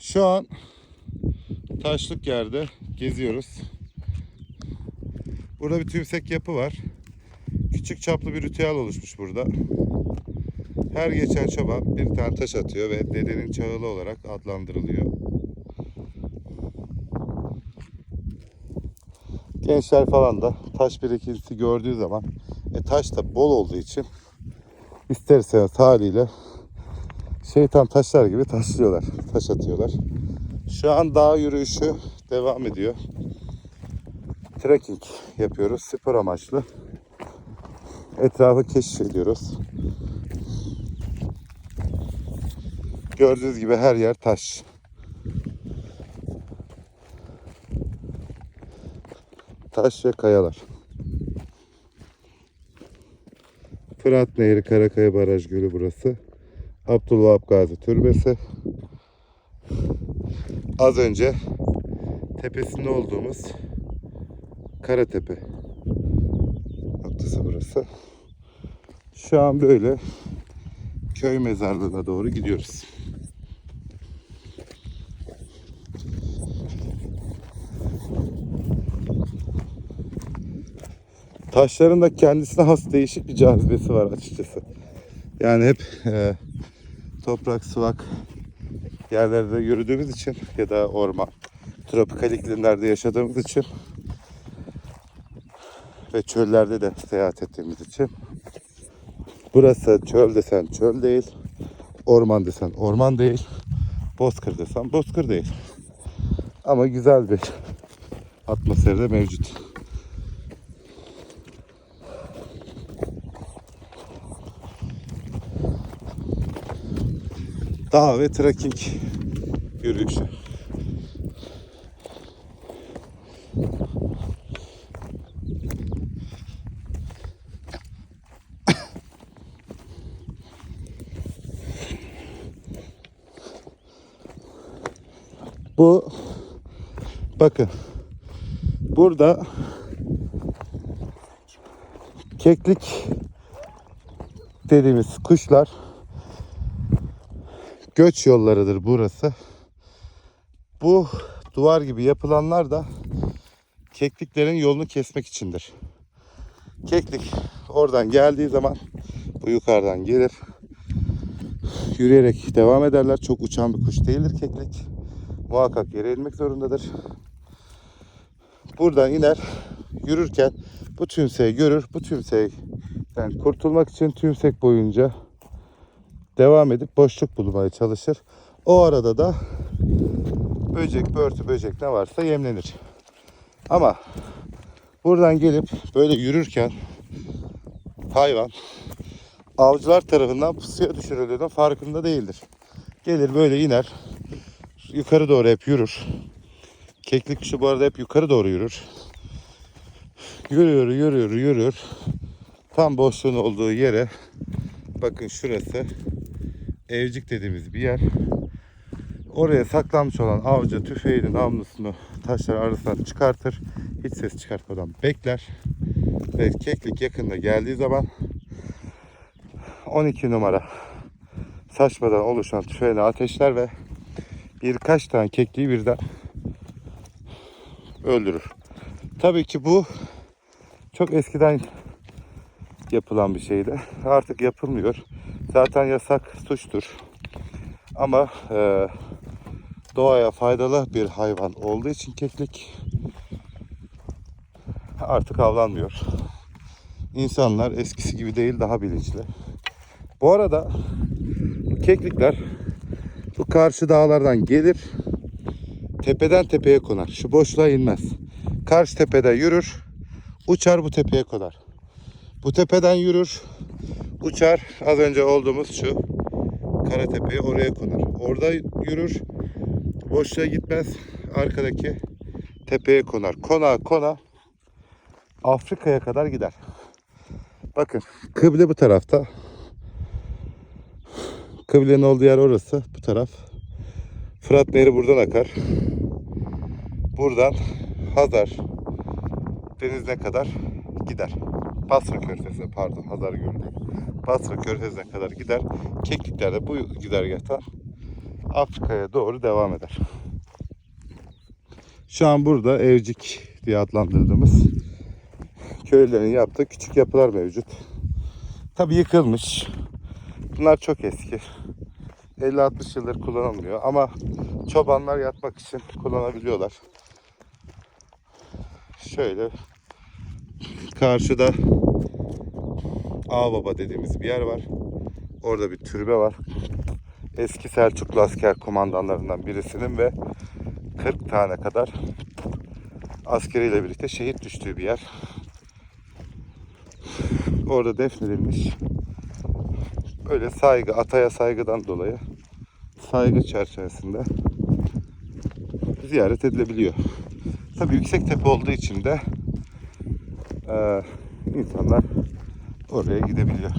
Şu an taşlık yerde geziyoruz. Burada bir tümsek yapı var. Küçük çaplı bir ritüel oluşmuş burada. Her geçen çoban bir tane taş atıyor ve dedenin çağılı olarak adlandırılıyor. Gençler falan da taş birikintisi gördüğü zaman e, taş da bol olduğu için ister istemez haliyle şeytan taşlar gibi taşlıyorlar, taş atıyorlar. Şu an dağ yürüyüşü devam ediyor. Trekking yapıyoruz spor amaçlı. Etrafı keşfediyoruz. Gördüğünüz gibi her yer taş. Taş ve kayalar. Fırat Nehri Karakaya Baraj Gölü burası. Abdülvahap Gazi Türbesi. Az önce tepesinde olduğumuz Karatepe noktası burası. Şu an böyle köy mezarlığına doğru gidiyoruz. Taşların da kendisine has değişik bir cazibesi var açıkçası. Yani hep e, toprak, sıvak yerlerde yürüdüğümüz için ya da orman, tropikal iklimlerde yaşadığımız için ve çöllerde de seyahat ettiğimiz için burası çöl desen çöl değil, orman desen orman değil, bozkır desen bozkır değil. Ama güzel bir atmosferi de mevcut. Dağ ve trekking yürüyüşü. Bu bakın burada keklik dediğimiz kuşlar göç yollarıdır burası. Bu duvar gibi yapılanlar da kekliklerin yolunu kesmek içindir. Keklik oradan geldiği zaman bu yukarıdan gelir. Yürüyerek devam ederler. Çok uçan bir kuş değildir keklik. Muhakkak yere inmek zorundadır. Buradan iner. Yürürken bu tümseyi görür. Bu tümseyden kurtulmak için tümsek boyunca devam edip boşluk bulmaya çalışır. O arada da böcek, börtü, böcek ne varsa yemlenir. Ama buradan gelip böyle yürürken hayvan avcılar tarafından pusuya düşürüldüğünün farkında değildir. Gelir böyle iner. Yukarı doğru hep yürür. Keklik kuşu bu arada hep yukarı doğru yürür. Yürüyor, yürüyor, yürür. Tam boşluğun olduğu yere bakın şurası evcik dediğimiz bir yer. Oraya saklanmış olan avcı tüfeğinin namlusunu taşlar arasından çıkartır. Hiç ses çıkartmadan bekler. Ve keklik yakında geldiği zaman 12 numara saçmadan oluşan tüfeğini ateşler ve birkaç tane kekliği birden öldürür. Tabii ki bu çok eskiden yapılan bir şeydi. Artık yapılmıyor. Zaten yasak suçtur. Ama e, doğaya faydalı bir hayvan olduğu için keklik artık avlanmıyor. İnsanlar eskisi gibi değil daha bilinçli. Bu arada keklikler bu karşı dağlardan gelir. Tepeden tepeye konar. Şu boşluğa inmez. Karşı tepede yürür. Uçar bu tepeye konar. Bu tepeden yürür. Uçar. Az önce olduğumuz şu Karatepe'ye oraya konar. Orada yürür. Boşluğa gitmez. Arkadaki tepeye konar. Kona kona Afrika'ya kadar gider. Bakın kıble bu tarafta. Kıblenin olduğu yer orası. Bu taraf. Fırat Nehri buradan akar. Buradan Hazar denizine kadar gider. Basra Körfezi'ne pardon Hazar Gölü değil. Basra Körfezi'ne kadar gider. Keklikler de bu güzergahtan Afrika'ya doğru devam eder. Şu an burada evcik diye adlandırdığımız köylülerin yaptığı küçük yapılar mevcut. Tabi yıkılmış. Bunlar çok eski. 50-60 yıldır kullanılmıyor ama çobanlar yatmak için kullanabiliyorlar. Şöyle karşıda Ağbaba dediğimiz bir yer var. Orada bir türbe var. Eski Selçuklu asker kumandanlarından birisinin ve 40 tane kadar askeriyle birlikte şehit düştüğü bir yer. Orada defnedilmiş. Böyle saygı, ataya saygıdan dolayı saygı çerçevesinde ziyaret edilebiliyor. Tabii yüksek tepe olduğu için de eee, insanlar oraya gidebiliyor.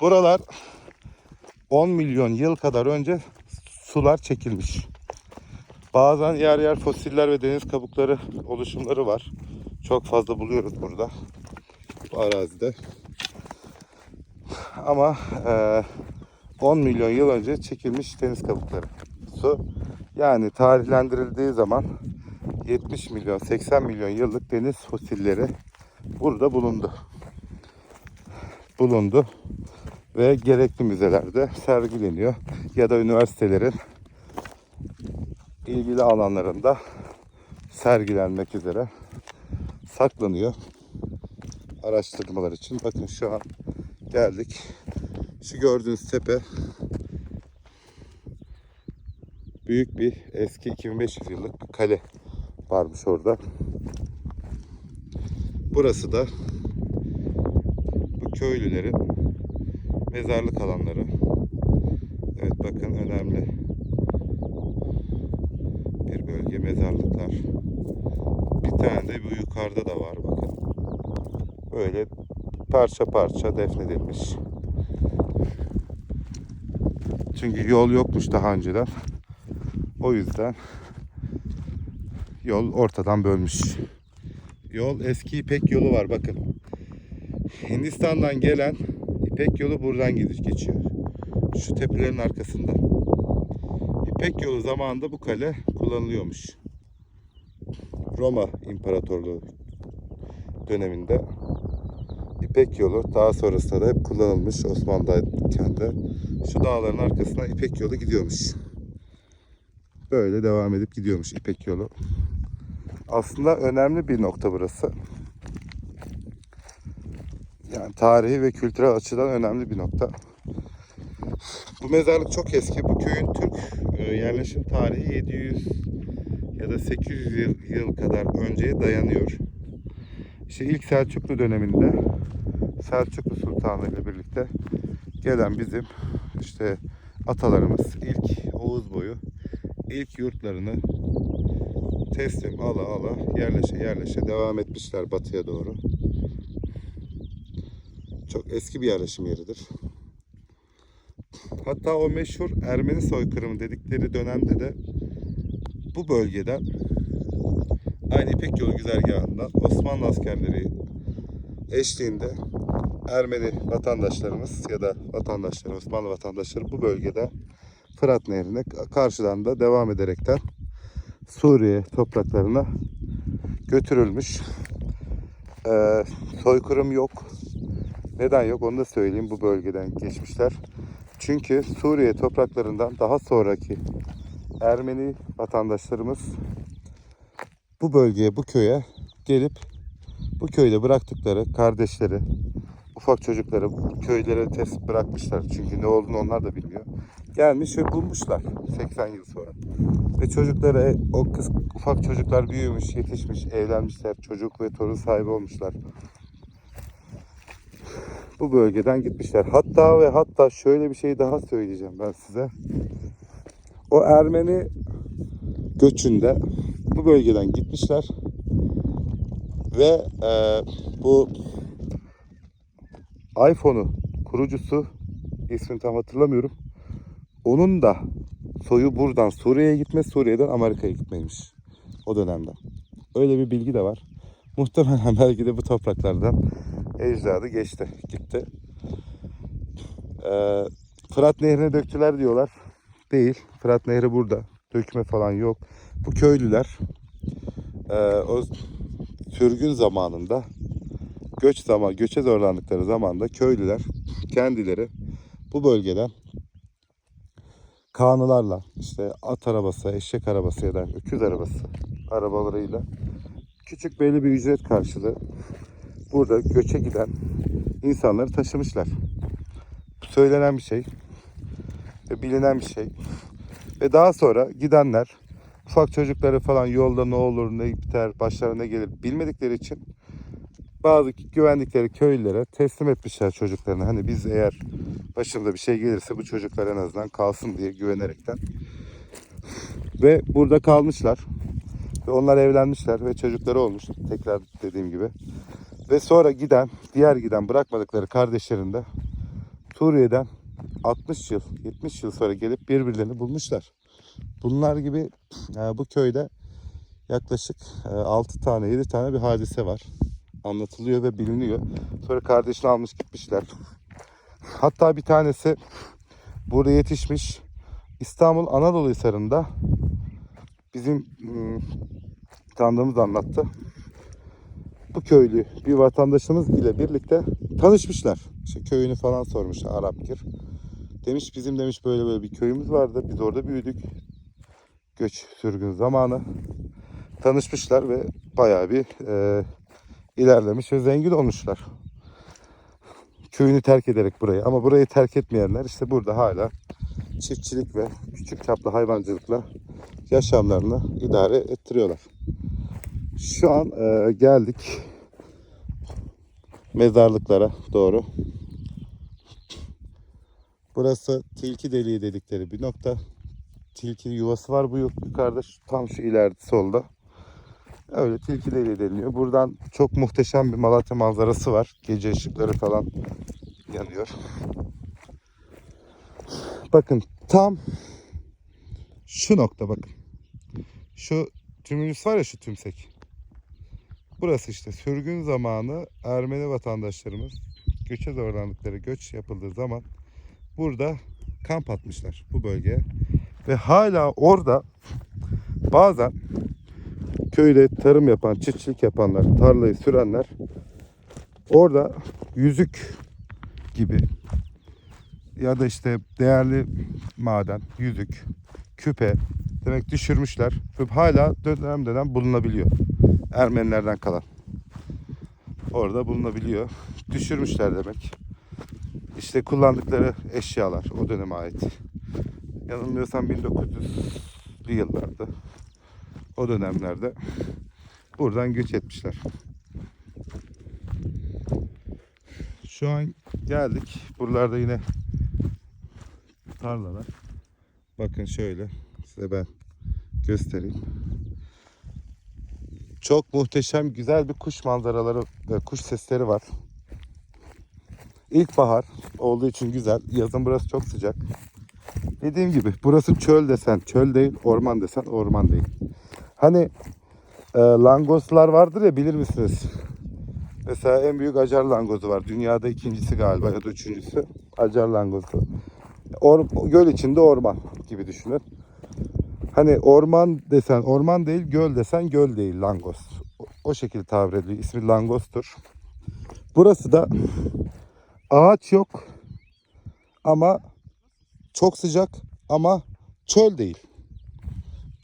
Buralar 10 milyon yıl kadar önce sular çekilmiş. Bazen yer yer fosiller ve deniz kabukları oluşumları var. Çok fazla buluyoruz burada. Bu arazide. Ama eee, 10 milyon yıl önce çekilmiş deniz kabukları. Su yani tarihlendirildiği zaman 70 milyon 80 milyon yıllık deniz fosilleri burada bulundu. Bulundu ve gerekli müzelerde sergileniyor ya da üniversitelerin ilgili alanlarında sergilenmek üzere saklanıyor araştırmalar için. Bakın şu an geldik. Şu gördüğünüz tepe büyük bir eski 2500 yıllık bir kale varmış orada. Burası da bu köylülerin mezarlık alanları. Evet bakın önemli bir bölge mezarlıklar. Bir tane de bu yukarıda da var bakın. Böyle parça parça defnedilmiş. Çünkü yol yokmuş daha önceden. O yüzden yol ortadan bölmüş. Yol eski İpek yolu var bakın. Hindistan'dan gelen İpek yolu buradan gidiş geçiyor. Şu tepelerin arkasında. İpek yolu zamanında bu kale kullanılıyormuş. Roma İmparatorluğu döneminde İpek yolu daha sonrasında da hep kullanılmış Osmanlı'dayken de. Şu dağların arkasına İpek yolu gidiyormuş. Böyle devam edip gidiyormuş İpek yolu. Aslında önemli bir nokta burası. Yani tarihi ve kültürel açıdan önemli bir nokta. Bu mezarlık çok eski. Bu köyün Türk e, yerleşim tarihi 700 ya da 800 yıl, yıl kadar önceye dayanıyor. İşte ilk Selçuklu döneminde Selçuklu Sultanı ile birlikte gelen bizim işte atalarımız ilk Oğuz boyu ilk yurtlarını teslim ala ala yerleşe yerleşe devam etmişler batıya doğru. Çok eski bir yerleşim yeridir. Hatta o meşhur Ermeni soykırımı dedikleri dönemde de bu bölgeden aynı İpek yolu güzergahından Osmanlı askerleri eşliğinde Ermeni vatandaşlarımız ya da vatandaşlar, Osmanlı vatandaşları bu bölgede Fırat Nehri'ne karşıdan da devam ederekten Suriye topraklarına götürülmüş. Ee, soykırım yok. Neden yok onu da söyleyeyim bu bölgeden geçmişler. Çünkü Suriye topraklarından daha sonraki Ermeni vatandaşlarımız bu bölgeye, bu köye gelip bu köyde bıraktıkları kardeşleri, ufak çocukları bu köylere test bırakmışlar. Çünkü ne olduğunu onlar da bilmiyor. Gelmiş ve bulmuşlar 80 yıl sonra. Ve çocukları, o kız, ufak çocuklar büyümüş, yetişmiş, evlenmişler, çocuk ve torun sahibi olmuşlar. Bu bölgeden gitmişler. Hatta ve hatta şöyle bir şey daha söyleyeceğim ben size. O Ermeni göçünde bu bölgeden gitmişler ve e, bu iPhone'u kurucusu ismini tam hatırlamıyorum. Onun da soyu buradan Suriye'ye gitme, Suriye'den Amerika'ya gitmeymiş o dönemde. Öyle bir bilgi de var. Muhtemelen belki de bu topraklardan ecdadı geçti, gitti. Ee, Fırat Nehri'ne döktüler diyorlar. Değil. Fırat Nehri burada. Dökme falan yok. Bu köylüler e, o sürgün zamanında göç zaman göçe zorlandıkları zamanda köylüler kendileri bu bölgeden kanılarla işte at arabası, eşek arabası ya da öküz arabası arabalarıyla küçük belli bir ücret karşılığı burada göçe giden insanları taşımışlar. Söylenen bir şey ve bilinen bir şey. Ve daha sonra gidenler ufak çocukları falan yolda ne olur ne biter başlarına ne gelir bilmedikleri için bazı güvendikleri köylülere teslim etmişler çocuklarını. Hani biz eğer başımıza bir şey gelirse bu çocuklar en azından kalsın diye güvenerekten. Ve burada kalmışlar. Ve onlar evlenmişler ve çocukları olmuş. Tekrar dediğim gibi. Ve sonra giden, diğer giden bırakmadıkları kardeşlerini de Suriye'den 60 yıl, 70 yıl sonra gelip birbirlerini bulmuşlar. Bunlar gibi e, bu köyde yaklaşık 6 tane, 7 tane bir hadise var. Anlatılıyor ve biliniyor. Sonra kardeşini almış gitmişler. Hatta bir tanesi burada yetişmiş. İstanbul Anadolu Hisarı'nda bizim ım, tanıdığımız anlattı. Bu köylü bir vatandaşımız ile birlikte tanışmışlar. İşte köyünü falan sormuş Arapkir. Demiş bizim demiş böyle böyle bir köyümüz vardı. Biz orada büyüdük. Göç sürgün zamanı. Tanışmışlar ve bayağı bir e, ilerlemiş ve zengin olmuşlar. Köyünü terk ederek burayı. Ama burayı terk etmeyenler işte burada hala çiftçilik ve küçük çaplı hayvancılıkla yaşamlarını idare ettiriyorlar. Şu an e, geldik mezarlıklara doğru. Burası tilki deliği dedikleri bir nokta. Tilki yuvası var bu yukarıda tam şu ileride solda. Öyle tilki deliği deniliyor. Buradan çok muhteşem bir Malatya manzarası var. Gece ışıkları falan yanıyor. Bakın tam şu nokta bakın. Şu tümülüs var ya şu tümsek. Burası işte sürgün zamanı Ermeni vatandaşlarımız göçe zorlandıkları göç yapıldığı zaman burada kamp atmışlar bu bölgeye. Ve hala orada bazen köyde tarım yapan, çiftçilik yapanlar, tarlayı sürenler orada yüzük gibi ya da işte değerli maden, yüzük, küpe demek düşürmüşler ve hala dönem dönem bulunabiliyor. Ermenilerden kalan. Orada bulunabiliyor. Düşürmüşler demek. İşte kullandıkları eşyalar o döneme ait. Yanılmıyorsam 1900'lü yıllarda o dönemlerde buradan göç etmişler. Şu an geldik. Buralarda yine tarlalar. Bakın şöyle size ben göstereyim. Çok muhteşem güzel bir kuş manzaraları ve kuş sesleri var. İlkbahar olduğu için güzel. Yazın burası çok sıcak. Dediğim gibi burası çöl desen çöl değil, orman desen orman değil. Hani e, langoslar vardır ya bilir misiniz? Mesela en büyük acar langozu var. Dünyada ikincisi galiba ya da üçüncüsü. Acar langozu. Or, göl içinde orman gibi düşünün. Hani orman desen orman değil, göl desen göl değil langos. O, şekilde tabir ediliyor. İsmi langostur. Burası da ağaç yok ama çok sıcak ama çöl değil.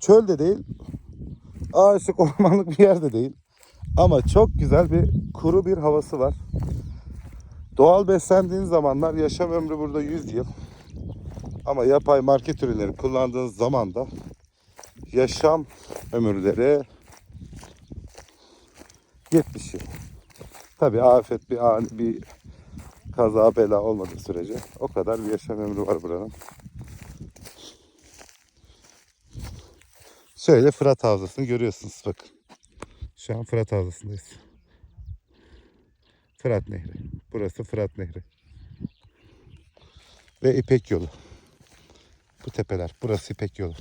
Çöl de değil, ağaçlık ormanlık bir yerde değil. Ama çok güzel bir kuru bir havası var. Doğal beslendiğin zamanlar yaşam ömrü burada 100 yıl. Ama yapay market ürünleri kullandığınız zaman da yaşam ömürleri 70 yıl. Tabi afet bir ani bir kaza bela olmadığı sürece o kadar bir yaşam ömrü var buranın. Şöyle Fırat Havzası'nı görüyorsunuz bakın. Şu an Fırat Havzası'ndayız. Fırat Nehri. Burası Fırat Nehri. Ve İpek Yolu. Bu tepeler. Burası İpek Yolu.